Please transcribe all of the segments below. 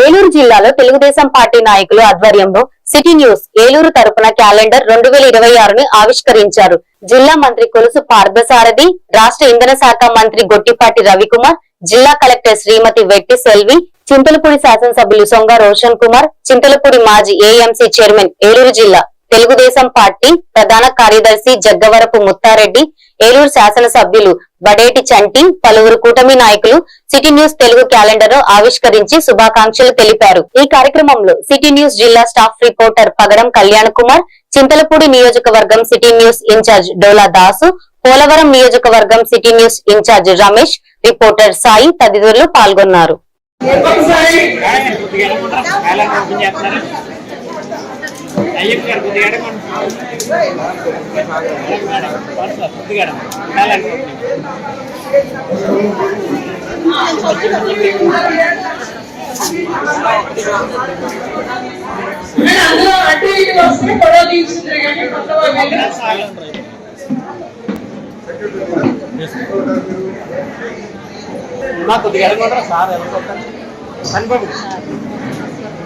ఏలూరు జిల్లాలో తెలుగుదేశం పార్టీ నాయకులు ఆధ్వర్యంలో సిటీ న్యూస్ ఏలూరు తరపున క్యాలెండర్ రెండు వేల ఇరవై ఆరుని ఆవిష్కరించారు. జిల్లా మంత్రి కొలుసు పార్థసారథి రాష్ట్ర ఇంధన శాఖ మంత్రి గొట్టిపాటి రవికుమార్ జిల్లా కలెక్టర్ శ్రీమతి వెట్టి సెల్వి చింతలపూడి శాసనసభ్యులు సొంగ రోషన్ కుమార్ చింతలపూడి మాజీ ఏఎంసీ చైర్మన్ ఏలూరు జిల్లా తెలుగుదేశం పార్టీ ప్రధాన కార్యదర్శి జగ్గవరపు ముత్తారెడ్డి ఏలూరు శాసనసభ్యులు బడేటి చంటి పలువురు కూటమి నాయకులు సిటీ న్యూస్ తెలుగు క్యాలెండర్ను ఆవిష్కరించి శుభాకాంక్షలు తెలిపారు. ఈ కార్యక్రమంలో సిటీ న్యూస్ జిల్లా స్టాఫ్ రిపోర్టర్ పగడం కళ్యాణ్ కుమార్ చింతలపూడి నియోజకవర్గం city news incharge Dola Dasu Polavaram నియోజకవర్గం city news incharge Ramesh reporter Sai తదితరులు పాల్గొన్నారు. అయ్యప్ప గారు కొద్దిగా కొద్దిగా అందులో అటు ఇటు వస్తే గొడవ తీస్తుంది కానీ కొత్త వాళ్ళు మా కొద్దిగా ఎడమంటారా? సార్ ఎడమంటారా?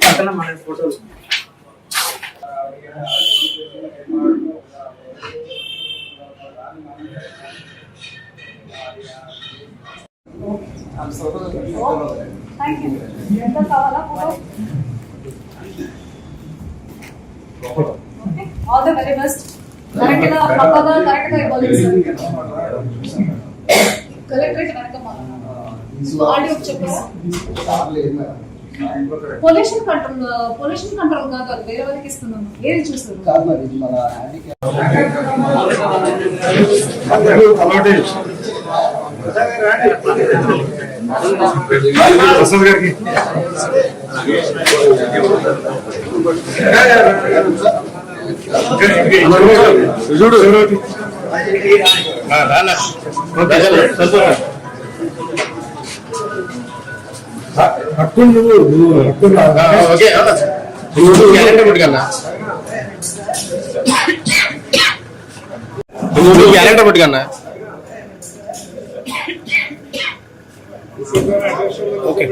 పక్కన మన ఫోటోలు all the very best correct గా పక్కగా కరెక్ట్ గా ఇవ్వాలి కలెక్టరేట్ వెనక ఆడియో చెప్పారా Pollution control pollution control కాదు అది వేరే వాళ్ళకి ఇస్తున్నాను ఏది చూస్తారు? వసంత్ గారికి. చూడు. హక్కులు నువ్వు నువ్వు హక్కులు ఓకే నువ్వు క్యాలెండర్ నువ్వు క్యాలెండర్ పట్టుకన్నా ఓకే.